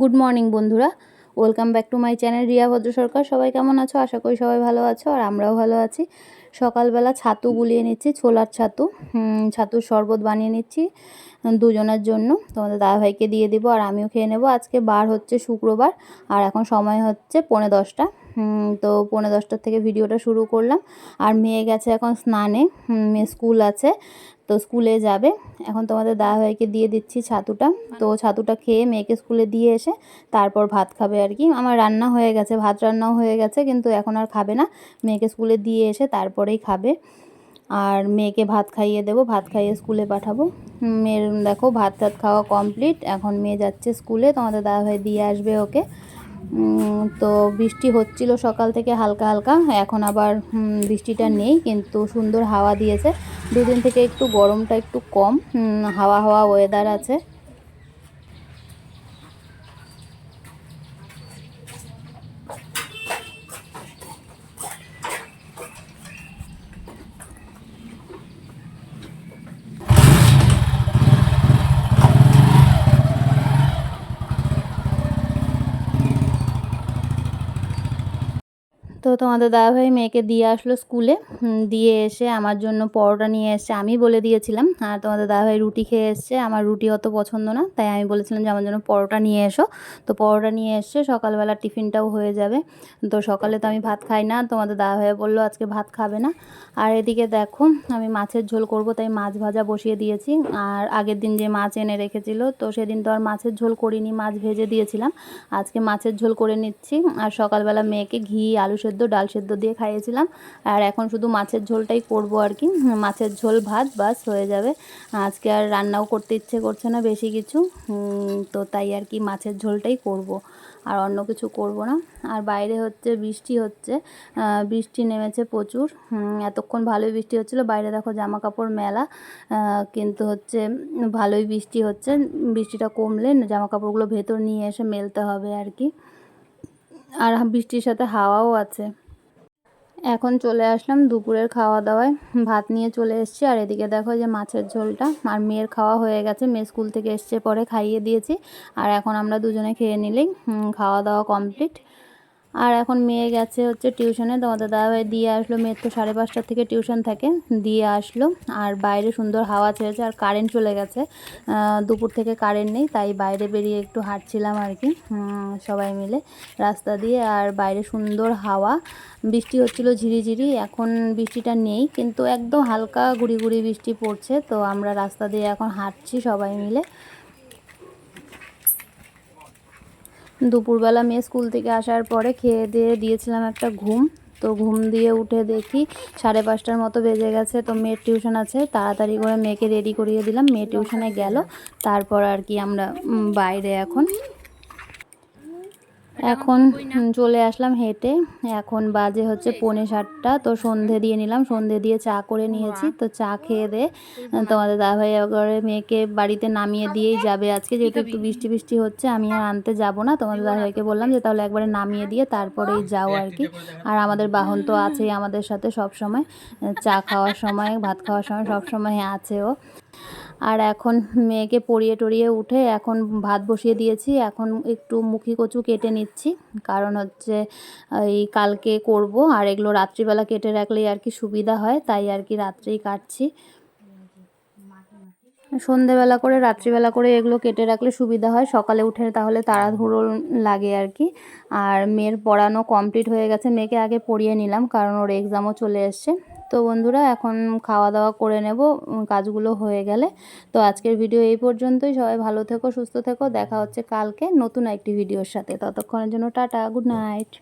Good morning বন্ধুরা। Welcome back to my channel Riya Bhadra Sarkar সবাই কেমন আছো? আশা করি সবাই ভালো আছো, আর আমরাও ভালো আছি। সকালবেলা ছাতু গুলিয়ে নিচ্ছি, ছোলার ছাতু। ছাতুর শরবত বানিয়ে নিচ্ছি দুজনের জন্য। তোমাদের দাদাভাইকে দিয়ে দিব, আর আমিও খেয়ে নেব। আজকে বার হচ্ছে শুক্রবার, আর এখন সময় হচ্ছে পৌনে দশটা। তো পৌনে দশটার থেকে ভিডিওটা শুরু করলাম। আর মেয়ে গেছে এখন স্নানে। মেয়ে স্কুল আছে। তো স্কুলে যাবে। এখন তোমাদের দাদাভাইকে দিয়ে দিচ্ছি ছাতুটা। তো ছাতুটা খেয়ে মেয়েকে স্কুলে দিয়ে এসে তারপর ভাত খাবে আর কি। আমার রান্না হয়ে গেছে, ভাত রান্নাও হয়ে গেছে, কিন্তু এখন আর খাবে না। মেয়েকে স্কুলে দিয়ে এসে তারপরেই খাবে। আর মেয়েকে ভাত খাইয়ে দেবো, ভাত খাইয়ে স্কুলে পাঠাবো। মেয়ের দেখো ভাত টাত খাওয়া কমপ্লিট। এখন মেয়ে যাচ্ছে স্কুলে, তোমাদের দাদাভাই দিয়ে আসবে ওকে। তো বৃষ্টি হচ্ছিল সকাল থেকে হালকা হালকা, এখন আবার বৃষ্টিটা নেই, কিন্তু সুন্দর হাওয়া দিয়েছে। দুদিন থেকে একটু গরমটা একটু কম হাওয়া হাওয়া ওয়েদার আছে। তো তোমাদের দাদাভাই মেয়েকে দিয়ে আসলো স্কুলে। দিয়ে এসে আমার জন্য পরোটা নিয়ে এসছে। আমি বলে দিয়েছিলাম, আর তোমাদের দাদাভাই রুটি খেয়ে এসছে। আমার রুটি অত পছন্দ না, তাই আমি বলেছিলাম যে আমার জন্য পরোটা নিয়ে এসো। তো পরোটা নিয়ে এসছে, সকালবেলা টিফিনটাও হয়ে যাবে। তো সকালে তো আমি ভাত খাই না, তোমাদের দাদাভাই বলল আজকে ভাত খাবে না। আর এদিকে দেখো, আমি মাছের ঝোল করব, তাই মাছ ভাজা বসিয়ে দিয়েছি। আর আগের দিন যে মাছ এনে রেখেছিল, তো সেদিন তো আর মাছের ঝোল করিনি, মাছ ভেজে দিয়েছিলাম। আজকে মাছের ঝোল করে নিচ্ছি। আর সকালবেলা মেয়েকে ঘি, আলু ডাল সেদ্ধ দিয়ে খাইয়েছিলাম। আর এখন শুধু মাছের ঝোলটাই করব আর কি। মাছের ঝোল ভাত, বাস হয়ে যাবে। আজকে আর রান্নাও করতে ইচ্ছে করছে না বেশি কিছু। তো তাই আর কি মাছের ঝোলটাই করব। আর অন্য কিছু করব না। আর বাইরে হচ্ছে বৃষ্টি হচ্ছে। বৃষ্টি নেমেছে প্রচুর। এতক্ষণ ভালোই বৃষ্টি হচ্ছিল। বাইরে দেখো জামা কাপড় মেলা কিন্তু হচ্ছে ভালোই বৃষ্টি হচ্ছে। বৃষ্টিটা কমলে জামা কাপড়গুলো ভেতর নিয়ে এসে মেলতে হবে আর কি। আর বৃষ্টির সাথে হাওয়াও আছে। এখন চলে আসলাম দুপুরের খাওয়া দাওয়ায় ভাত নিয়ে চলে এসছি। আর এদিকে দেখো যে মাছের ঝোলটা। আর মেয়ের খাওয়া হয়ে গেছে। মেয়ে স্কুল থেকে এসছে, পরে খাইয়ে দিয়েছি। আর এখন আমরা দুজনে খেয়ে নিলেই খাওয়া দাওয়া কমপ্লিট। আর এখন মেয়ে গেছে হচ্ছে টিউশনে। তোমাদের দাদাভাই দিয়ে আসলো, মেয়ের তো সাড়ে পাঁচটার থেকে টিউশন থাকে, দিয়ে আসলো। আর বাইরে সুন্দর হাওয়া ছেড়েছে আর কারেন্ট চলে গেছে। দুপুর থেকে কারেন্ট নেই, তাই বাইরে বেরিয়ে একটু হাঁটছিলাম আর কি সবাই মিলে রাস্তা দিয়ে। আর বাইরে সুন্দর হাওয়া, বৃষ্টি হচ্ছিল ঝিরিঝিরি, এখন বৃষ্টিটা নেই, কিন্তু একদম হালকা গুড়ি গুড়ি বৃষ্টি পড়ছে। তো আমরা রাস্তা দিয়ে এখন হাঁটছি সবাই মিলে। দুপুরবেলা মেয়ে স্কুল থেকে আসার পরে খেয়ে দিয়ে দিয়েছিলাম একটা ঘুম। তো ঘুম দিয়ে উঠে দেখি সাড়ে পাঁচটার মতো বেজে গেছে। তো মেয়ের টিউশন আছে, তাড়াতাড়ি করে মেয়েকে রেডি করিয়ে দিলাম। মেয়ে টিউশনে গেল। তারপর আর কি আমরা বাইরে এখন এখন চলে আসলাম হেঁটে। এখন বাজে হচ্ছে পৌনে সাতটা। তো সন্ধে দিয়ে নিলাম, সন্ধে দিয়ে চা করে নিয়েছি। তো চা খেয়ে দে। তোমাদের দাদাভাই এবারে মেয়েকে বাড়িতে নামিয়ে দিয়েই যাবে আজকে। যেহেতু একটু বৃষ্টি বৃষ্টি হচ্ছে, আমি আর আনতে যাব না। তোমাদের দাদাভাইকে বললাম যে তাহলে একবারে নামিয়ে দিয়ে তারপরেই যাও আর কি। আর আমাদের বাহন তো আছেই আমাদের সাথে সব সময়। চা খাওয়ার সময়, ভাত খাওয়ার সময় সব সময় আছে ও। আর এখন মেয়েকে পরিয়ে টরিয়ে উঠে এখন ভাত বসিয়ে দিয়েছি। এখন একটু মুখি কচু কেটে নিচ্ছি। কারণ হচ্ছে এই কালকে করব। আর এগুলো রাত্রিবেলা কেটে রাখলেই আর কি সুবিধা হয়। তাই আর কি রাত্রেই কাটছি। সন্ধেবেলা করে, রাত্রিবেলা করে এগুলো কেটে রাখলে সুবিধা হয়। সকালে উঠে তাহলে তাড়াহুড়ো লাগে আর কি। আর মেয়ের পড়ানো কমপ্লিট হয়ে গেছে। মেয়েকে আগে পড়িয়ে নিলাম। কারণ ওর এক্সামও চলে এসছে। তো বন্ধুরা, এখন খাওয়া দাওয়া করে নেব কাজগুলো হয়ে গেলে। তো আজকের ভিডিও এই পর্যন্তই। সবাই ভালো থেকো, সুস্থ থেকো। দেখা হচ্ছে কালকে নতুন একটি ভিডিওর সাথে। ততক্ষণের জন্য টাটা, গুড নাইট।